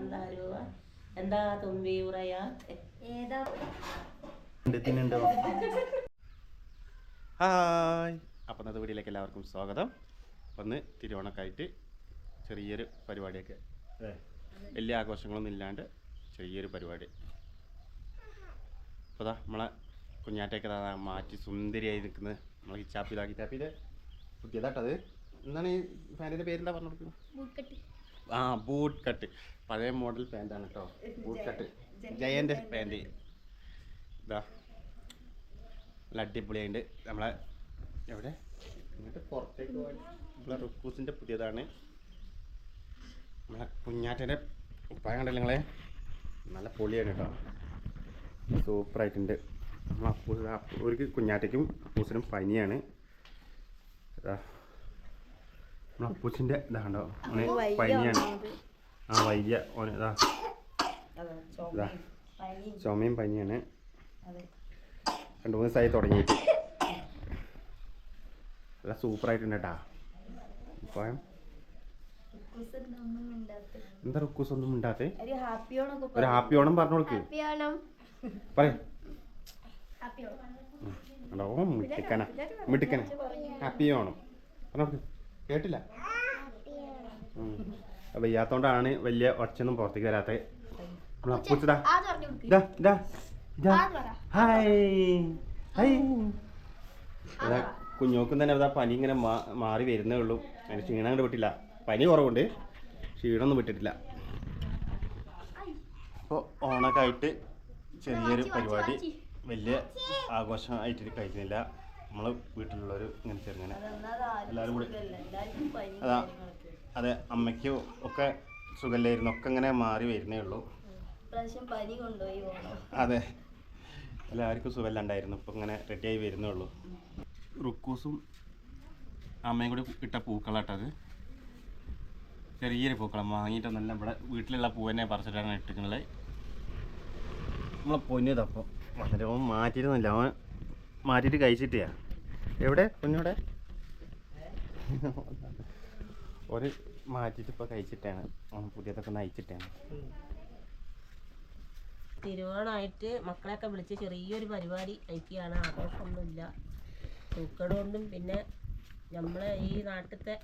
എന്താ തുമ്പി ഉറയാത്തെ? ഹായ്. അപ്പം ഇന്നത്തെ വീഡിയോയിലേക്ക് എല്ലാവർക്കും സ്വാഗതം. വന്ന് തിരുവോണക്കായിട്ട് ചെറിയൊരു പരിപാടിയൊക്കെ. വലിയ ആഘോഷങ്ങളൊന്നും ഇല്ലാണ്ട് ചെറിയൊരു പരിപാടി. അപ്പോൾ അതാ നമ്മളെ കുഞ്ഞാറ്റയൊക്കെ മാറ്റി സുന്ദരിയായി നിൽക്കുന്നത് നമ്മളെ ഹിച്ചാപ്പിലാ ഹിച്ചാപ്പിന്റെ പുതിയതാട്ടത് എന്താണ് ഈ ഫാനിന്റെ പേരെന്താ പറഞ്ഞു കൊടുക്കുന്നത്? ആ ബൂട്ട് കട്ട് പഴയ മോഡൽ പാന്റാണ് കേട്ടോ ബൂട്ട് കട്ട് ജയന്റെ പാന്റ് ഇതാ. നല്ല അടിപൊളിയായിട്ട് നമ്മളെ എവിടെ? എന്നിട്ട് പുറത്തേക്ക് പോകാൻ നമ്മളെ റുക്കൂസിന്റെ പുതിയതാണ്. നമ്മളെ കുഞ്ഞാറ്റന്റെ ഉപ്പായം കണ്ടല്ലോ നിങ്ങളെ? നല്ല പൊളിയാണ് കേട്ടോ സൂപ്പറായിട്ടുണ്ട് നമ്മളെ അപ്പൂ- ഒരു കുഞ്ഞാറ്റയ്ക്കും അപ്പൂസിനും പനിയാണ്. ഇതാ. നമ്മളെ അപ്പൂസിന്റെ ഇതാണ്ടോ അവന് പനിയാണ്. ആ വയ്യ ഓന് ഇതാ. ചുമയും പനിയാണ്. രണ്ട് മൂന്ന് ദിവസമായി തുടങ്ങിയിട്ട്. നല്ല സൂപ്പറായിട്ടുണ്ട് കേട്ടാ. ഇപ്പം എന്താ റുക്കൂസ് ഒന്നും ഉണ്ടാത്തേ ഒരു ഹാപ്പി ഓണൊക്കെ ഒരു ഹാപ്പി ഓണം പറഞ്ഞു കൊടുക്ക്. ഹാപ്പി ഓണം. പറയും. ഹാപ്പി ഓണം. ഓ മിട്ടിക്കന. മിട്ടിക്കന. ഹാപ്പി ഓണം. പറഞ്ഞു കൊടുക്ക്. കേട്ടില്ല. വയ്യാത്തോണ്ടാണ് വലിയ ഒച്ചൊന്നും പുറത്തേക്ക് വരാത്ത. അപ്പൂച്ചതാ ഹായ്. ഹായ്. കുഞ്ഞോക്കും തന്നെ അതാ പനി ഇങ്ങനെ മാ- മാറി വരുന്നേ ഉള്ളൂ. അതിന് ക്ഷീണം അങ്ങോട്ട് വിട്ടില്ല. പനി കുറവുണ്ട്. ക്ഷീണമൊന്നും വിട്ടിട്ടില്ല. അപ്പോൾ ഓണൊക്കെ ആയിട്ട് ചെറിയൊരു പരിപാടി. വലിയ ആഘോഷമായിട്ട് കഴിക്കുന്നില്ല. നമ്മൾ വീട്ടിലുള്ളവർ ഇങ്ങനെ ചെറുങ്ങനെ എല്ലാവരും കൂടി അതാ അതെ അമ്മയ്ക്ക് ഒക്കെ സുഖമില്ലായിരുന്നു. ഒക്കെ ഇങ്ങനെ മാറി വരുന്നേ ഉള്ളൂ. അതെ. എല്ലാവർക്കും സുഖമില്ലാണ്ടായിരുന്നു. ഇപ്പം ഇങ്ങനെ റെഡിയായി വരുന്നേ ഉള്ളൂ. റുക്കൂസും അമ്മയും കൂടി ഇട്ട പൂക്കളാട്ടത് ചെറിയൊരു പൂക്കളം. വാങ്ങിയിട്ടൊന്നല്ല ഇവിടെ വീട്ടിലുള്ള പൂവന്നെ പറിച്ചിട്ടാണ് ഇട്ടിട്ടുള്ളത് നമ്മളെ പൊന്നിതപ്പോൾ വളരെ മാറ്റിയിരുന്നില്ല. അവൻ മാറ്റിയിട്ട് കഴിച്ചിട്ടാ എവിടെ? കുഞ്ഞോടെ? ഒരു മാറ്റിട്ട് ഇപ്പോൾ കഴിച്ചിട്ടാണ്. പുതിയതൊക്കെ നയിച്ചിട്ടാണ് തിരുവോണമായിട്ട് മക്കളെയൊക്കെ വിളിച്ച് ചെറിയൊരു പരിപാടി കഴിക്കുകയാണ് ആഘോഷമൊന്നുമില്ല. തൂക്കടുകൊണ്ടും പിന്നെ നമ്മളെ ഈ നാട്ടിലത്തെ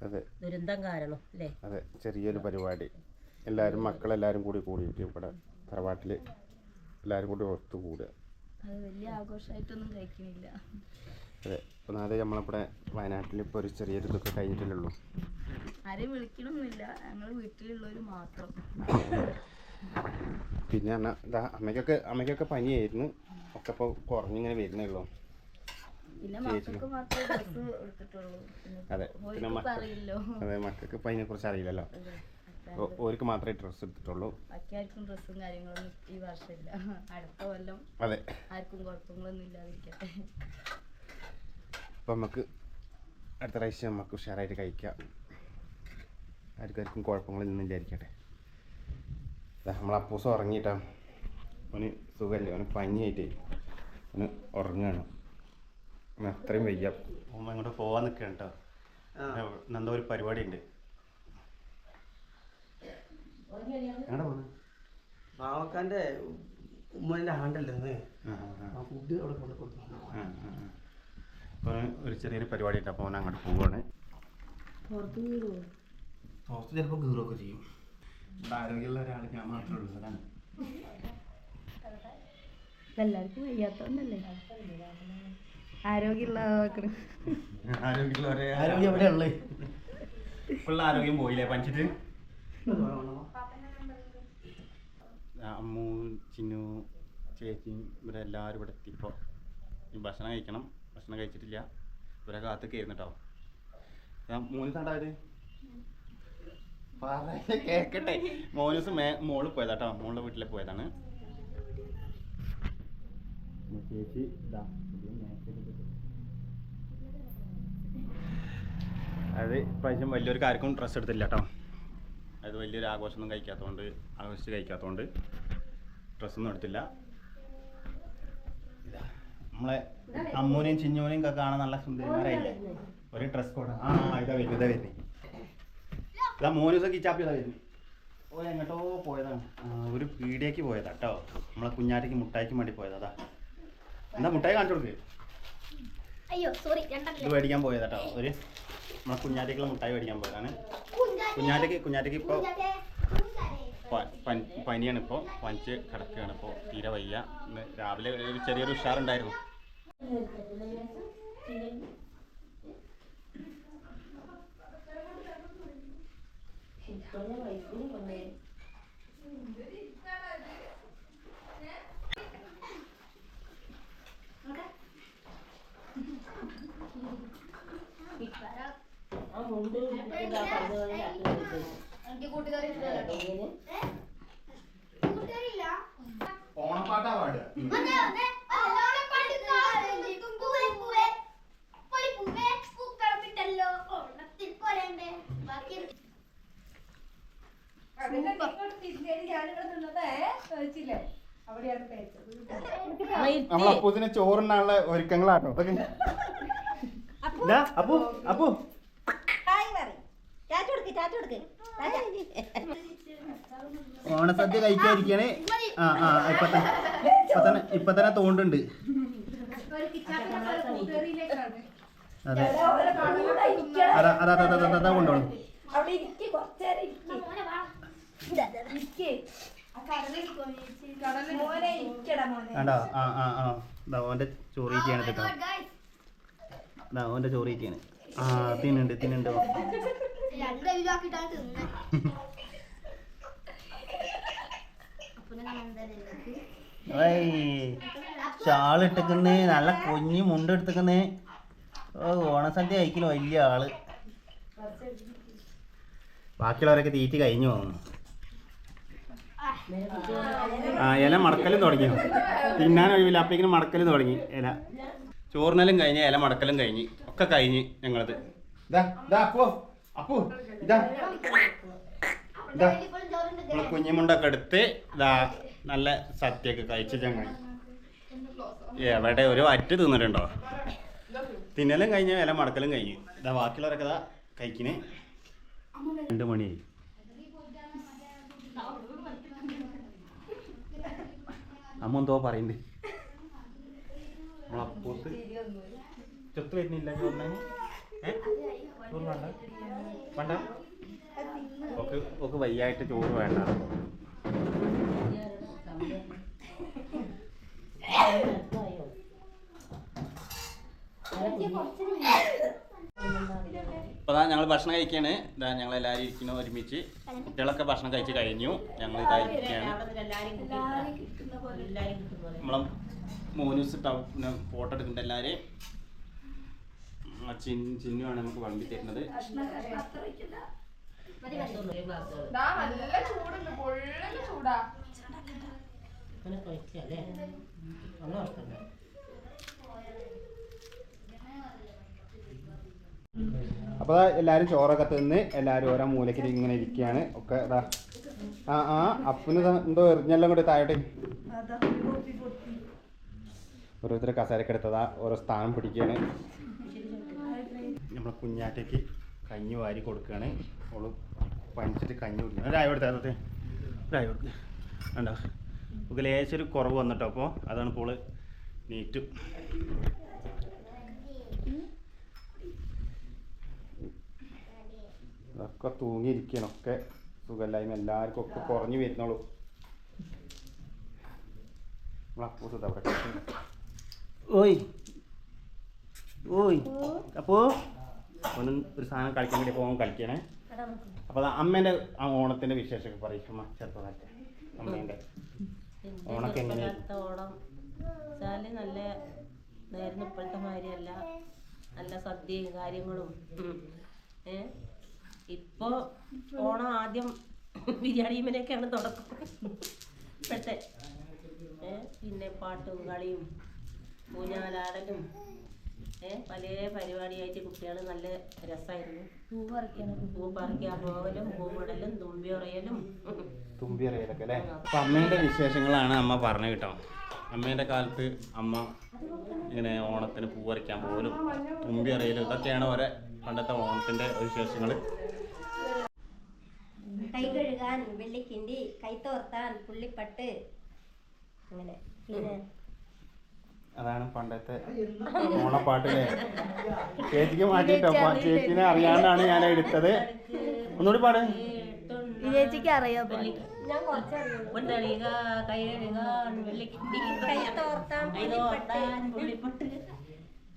അതെ. ദുരന്തം കാരണം അല്ലേ? അതെ ചെറിയൊരു പരിപാടി. എല്ലാവരും മക്കളെല്ലാവരും കൂടി കൂടിയിട്ട് ഇവിടെ തറവാട്ടിൽ എല്ലാവരും കൂടി ഒത്തു കൂടുക അത് വലിയ ആഘോഷമായിട്ടൊന്നും കഴിക്കുന്നില്ല. അതെ ഒന്നാമത് നമ്മളിവിടെ വയനാട്ടിൽ ഇപ്പോൾ ഒരു ചെറിയൊരു ഇതൊക്കെ കഴിഞ്ഞിട്ടല്ലേ ഉള്ളൂ ആരെയും വിളിക്കണമൊന്നുമില്ല ഞങ്ങൾ വീട്ടിലുള്ളവർ മാത്രം. പിന്നെ ഇതാ അമ്മയ്ക്കൊക്കെ അമ്മയ്ക്കൊക്കെ പനിയായിരുന്നു. ഒക്കെ ഇപ്പോൾ കുറഞ്ഞിങ്ങനെ വരുന്നേ ഉള്ളൂ പിന്നെ മക്കൾക്ക് മാത്രമേ ഡ്രസ്സ് എടുത്തിട്ടുള്ളൂ. അതെ പിന്നെ ഓർക്ക് മക്കൾ അറിയില്ലോ അതെ മക്കൾക്ക് അതിനെക്കുറിച്ച് അറിയില്ലല്ലോ. ഓർക്ക് മാത്രമേ ഡ്രസ്സ് എടുത്തിട്ടുള്ളൂ. ബാക്കി ആർക്കും ഡ്രസ്സും കാര്യങ്ങളൊന്നും ഈ വർഷമില്ല. അടുത്ത കൊല്ലം അതെ. ആർക്കും കുഴപ്പങ്ങളൊന്നും ഇല്ലാതിരിക്കട്ടെ. അപ്പം നമുക്ക് അടുത്ത പ്രാവശ്യം നമുക്ക് ഉഷാറായിട്ട് കഴിക്കാം. ആർക്കും ആർക്കും കുഴപ്പങ്ങളൊന്നും ഇല്ലായിരിക്കട്ടെ ദാ നമ്മളെ അപ്പൂസം ഉറങ്ങിയിട്ടാ. അവന് സുഖമല്ലേ അവന് പനിയായിട്ടേ. അവന് ഉറങ്ങുകയാണ് അവന് അത്രയും വയ്യ. ഓമ്മ അങ്ങോട്ട് പോവാൻ നിൽക്കണം കേട്ടോ എന്താ ഒരു പരിപാടി എങ്ങനെ പോണു ബാവക്കാന്റെ ഉമ്മന്റെ ആണ്ടല്ലേ ആ ഫുഡ് അവിടെ കൊണ്ട് കൊടുത്തു. അപ്പോൾ ഒരു ചെറിയൊരു പരിപാടി ഉണ്ട് അപ്പോൾ അവൻ അങ്ങോട്ട് പോവാണ്. പുറത്ത് വീടുമോ പുറത്ത് ചിലപ്പോൾ ചെയ്യും. ഇവിടെ ആരോഗ്യമുള്ള ഒരാൾ ഞാൻ മാത്രമേ ഉള്ളൂ അതാണ്. എല്ലാവർക്കും വയ്യാത്തോണ്ടല്ലേ ആരോഗ്യമുള്ള ആരോഗ്യമുള്ള ഒരേ ആരോഗ്യം എവിടെ ഫുൾ ആരോഗ്യം പോയില്ലേ പനിച്ചിട്ട്? അമ്മു ചിന്നു ചേച്ചിയും ഇവിടെ എല്ലാവരും ഇവിടെ എത്തിയപ്പോൾ ഈ ഭക്ഷണം കഴിക്കണം. ഭക്ഷണം കഴിച്ചിട്ടില്ല. ഇവരെ കാത്തൊക്കെ ആയിരുന്നു കേട്ടോ ഞാൻ മൂന്ന് തണ്ടായത് കേക്കട്ടെ. മോനൂസ് മേ മോൾ പോയതാ കേട്ടോ മോളുടെ വീട്ടിൽ പോയതാണ്. ചേച്ചി ഇതാ അത് ഇപ്രാവശ്യം വലിയൊരു കാര്യക്കും ഡ്രസ്സ് എടുത്തില്ല കേട്ടോ അത് വലിയൊരു ആഘോഷമൊന്നും കഴിക്കാത്തതുകൊണ്ട് ആഘോഷിച്ച് കഴിക്കാത്തതുകൊണ്ട് ഡ്രസ്സൊന്നും എടുത്തില്ല. നമ്മളെ അമ്മൂനെയും ചിഞ്ഞൂനെയും ഒക്കെ കാണാൻ നല്ല സുന്ദരിമാരായില്ലേ? ഒരു ഡ്രസ് കോഡ് ആ ഇതാ വരുന്നത് ഇതാ വരുന്നത് ഇതാ മോനൂസൊക്കെ ഈ ചാപ്പി ഇതാ വരുന്നത് ഓ എങ്ങോട്ടോ പോയതാണ്. ഒരു പീടിയേക്ക് പോയതാ കേട്ടോ നമ്മളെ കുഞ്ഞാറ്റയ്ക്ക് മുട്ടായിക്ക് വേണ്ടി പോയതാ അതാ എന്താ മുട്ടായി കാണിച്ചു കൊടുക്ക്? അയ്യോ സോറി ഇത് മേടിക്കാൻ പോയതാ കേട്ടോ ഒരു നമ്മളെ കുഞ്ഞാറ്റയ്ക്കുള്ള മുട്ടായി മേടിക്കാൻ പോയതാണ്. കുഞ്ഞാറ്റയ്ക്ക് കുഞ്ഞാറ്റയ്ക്ക് ഇപ്പോൾ പനിയാണ് ഇപ്പോൾ പനിച്ച് കിടക്കുകയാണ് ഇപ്പോൾ തീരെ വയ്യ. ഇന്ന് രാവിലെ ഒരു ചെറിയൊരു ഉഷാറുണ്ടായിരുന്നു. അപ്പൂസിന് ചോറിനുള്ള ഒരുക്കങ്ങളാട്ടോ. അതൊക്കെ അപ്പു അപ്പു ഓണസദ്യ കഴിക്കാതിരിക്കണേ. ആ ആ ഇപ്പൊ തന്നെ ഇപ്പൊ തന്നെ ഇപ്പൊ തന്നെ തോണ്ടുണ്ട്. അതെ. അതാ അതാ അതാ അതാ അതാ കൊണ്ടോളൂ വേണ്ടോ ആ ആ ആ. ഇതാ കേട്ടോ. ചോറീറ്റിയാണ് ആ തിന്നുണ്ട് തിന്നുണ്ട്. ഷാൾ ഇട്ടിക്കുന്നേ നല്ല കുഞ്ഞി മുണ്ട് എടുത്തിക്കുന്നേ ഓ ഓണസദ്യ കഴിക്കണ വലിയ ആൾ. ബാക്കിയുള്ളവരൊക്കെ തീറ്റി കഴിഞ്ഞു പോകുന്നു. ആ ഇല മടക്കലും തുടങ്ങി. തിന്നാൻ ഒഴിവില്ല അപ്പേക്കിന് മടക്കലും തുടങ്ങി ഇല. ചോറിനലും കഴിഞ്ഞ് ഇല മടക്കലും കഴിഞ്ഞ്. ഒക്കെ കഴിഞ്ഞ് ഞങ്ങളത്. കുഞ്ഞിമുണ്ടൊക്കെ എടുത്ത് ഇതാ നല്ല സത്യൊക്കെ കഴിച്ച് ചങ്ങായി എവിടെ ഒരു വറ്റ് തിന്നിട്ടുണ്ടോ? തിന്നലും കഴിഞ്ഞ് ഇല മടക്കലും കഴിഞ്ഞു. ഇതാ ബാക്കിയുള്ളവരൊക്കെ ഇതാ കഴിക്കണേ. രണ്ട് മണിയായി. അമ്മ എന്തോ പറയുന്നത് നമ്മളപ്പൂത്ത് ചൊത്ത് വരുന്നില്ല ചോറ് വേണ്ട. വേണ്ട? ഒക്കെ ഒക്കെ വയ്യായിട്ട് ചോറ് വേണ്ട. അപ്പോൾ ഞങ്ങൾ ഭക്ഷണം കഴിക്കാണ്. ഇതാ ഞങ്ങൾ എല്ലാവരും ഇരിക്കുന്നു ഒരുമിച്ച്. കുട്ടികളൊക്കെ ഭക്ഷണം കഴിച്ച് കഴിഞ്ഞു. ഞങ്ങൾ ഇതാ ഇരിക്കുകയാണ്. അവിടെ എല്ലാരും കൂട്ടി പിന്നെ. നമ്മളെ ഫോട്ടോ എടുക്കുന്നുണ്ട് എല്ലാവരെയും ചിന്നുമാണ് നമുക്ക് വണ്ടി തരുന്നത്. ചൂടാ. അപ്പോൾ എല്ലാവരും ചോറൊക്കെ തിന്ന് എല്ലാവരും ഓരോ മൂലയ്ക്ക് ഇങ്ങനെ ഇരിക്കുകയാണ്. ഒക്കെ അതാ ആ ആ അപ്പന് എന്തോ എറിഞ്ഞെല്ലാം കൂടി താഴോട്ട്. ഓരോരുത്തർ കസേരക്ക് എടുത്തതാ ഓരോ സ്ഥാനം പിടിക്കുകയാണ്. നമ്മൾ കുഞ്ഞാറ്റയ്ക്ക് കഞ്ഞി വാരി കൊടുക്കുകയാണ്. ഓൾ പനിച്ചിട്ട് കഞ്ഞി കുടിക്കണം ഒരായ കൊടുത്തേ അതെ ഒരായ കൊടുക്ക് വേണ്ട നമുക്ക് ലേശം ഒരു കുറവ് വന്നിട്ടോ? അപ്പോൾ അതാണ് ഇപ്പോൾ നീറ്റ്. ഇതൊക്കെ തൂങ്ങിയിരിക്കണം ഒക്കെ സുഖമില്ലായ്മ എല്ലാവർക്കും ഒക്കെ കുറഞ്ഞു വരുന്നുള്ളൂ. നമ്മളപ്പൂസ് ഇതാ അവിടെ ഓയ്. ഓയ്. അപ്പോ ഒന്ന് ഒരു സാധനം കളിക്കാൻ വേണ്ടി പോകാൻ കളിക്കണേ. അപ്പോൾ അത് അമ്മേന്റെ ആ ഓണത്തിന്റെ വിശേഷമൊക്കെ പറയും. അമ്മ ചെറുപ്പകാലത്തെ അമ്മേന്റെ ഓണൊക്കെ എങ്ങനെയാണ് ഓണം. നല്ല നേരുന്ന ഇപ്പോഴത്തെ മാതിരിയല്ല. നല്ല സദ്യയും കാര്യങ്ങളും. ഉം. ഇപ്പൊ ഓണം ആദ്യം ബിരിയാണിമേനൊക്കെയാണ് തുടക്കം. ഇപ്പോഴത്തെ ഏ പിന്നെ പാട്ടും കളിയും പൂഞ്ഞാലാടലും ഏ പല പരിപാടിയായിട്ട് കുട്ടികൾ നല്ല രസമായിരുന്നു പൂ പറിക്കാണ് പൂ പറിക്കാൻ പോകലും പൂവിടലും തുമ്പിയുറയലും. അല്ലേ? അപ്പം അമ്മേന്റെ വിശേഷങ്ങളാണ് അമ്മ പറഞ്ഞു കേട്ടോ. അമ്മേന്റെ കാലത്ത് അമ്മ ഇങ്ങനെ ഓണത്തിന് പൂ പറിക്കാൻ പോകലും തുമ്പി അറിയലും ഇതൊക്കെയാണ് ഓരോ പണ്ടത്തെ ഓണത്തിന്റെ വിശേഷങ്ങൾ കൈ കഴുകാൻ വെള്ളിക്കിണ്ടി കൈത്തോർത്താൻ പുള്ളിപ്പട്ട് അങ്ങനെ. പിന്നെ അതാണ് പണ്ടത്തെ ഓണപ്പാട്ടിലെ. ചേച്ചിക്ക് മാറ്റിട്ടോ ചേച്ചിനെ അറിയാണ്ടാണ് ഞാൻ എടുത്തത്. ഒന്നുകൂടി പാട്. ചേച്ചിക്ക് അറിയാം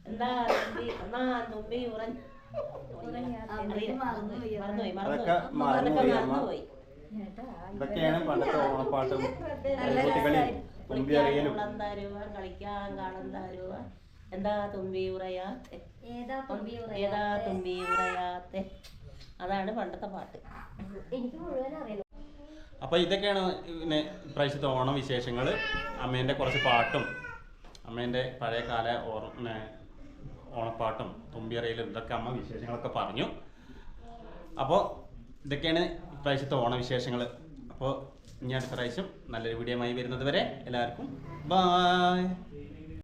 എന്താ തുമ്പി എന്നാ തുമ്പി ഉറഞ്ഞു മറന്നുപോയി. ഇതൊക്കെയാണ് പണ്ടത്തെ ഓണപ്പാട്ടും. കുട്ടികളിയും തുമ്പി അറിയലും കളിക്കാൻ എന്താ തുമ്പി ഉറയാത്തെ ഏതാ തുമ്പി ഉറയാത്തെ അതാണ് പണ്ടത്തെ പാട്ട്. എനിക്ക് മുഴുവൻ അറിയണം അപ്പോൾ ഇതൊക്കെയാണ് പിന്നെ ഇപ്രാവശ്യത്തെ ഓണം വിശേഷങ്ങൾ അമ്മേന്റെ കുറച്ച് പാട്ടും അമ്മേന്റെ പഴയ കാല ഓർമ്മ ഓണപ്പാട്ടും തുമ്പിയറയിലും ഇതൊക്കെ അമ്മ വിശേഷങ്ങളൊക്കെ പറഞ്ഞു. അപ്പോൾ ഇതൊക്കെയാണ് ഇപ്രാവശ്യത്തെ ഓണവിശേഷങ്ങൾ അപ്പോൾ ഇനി അടുത്ത പ്രാവശ്യം നല്ലൊരു വീഡിയോ ആയി വരുന്നത് വരെ എല്ലാവർക്കും ബായ്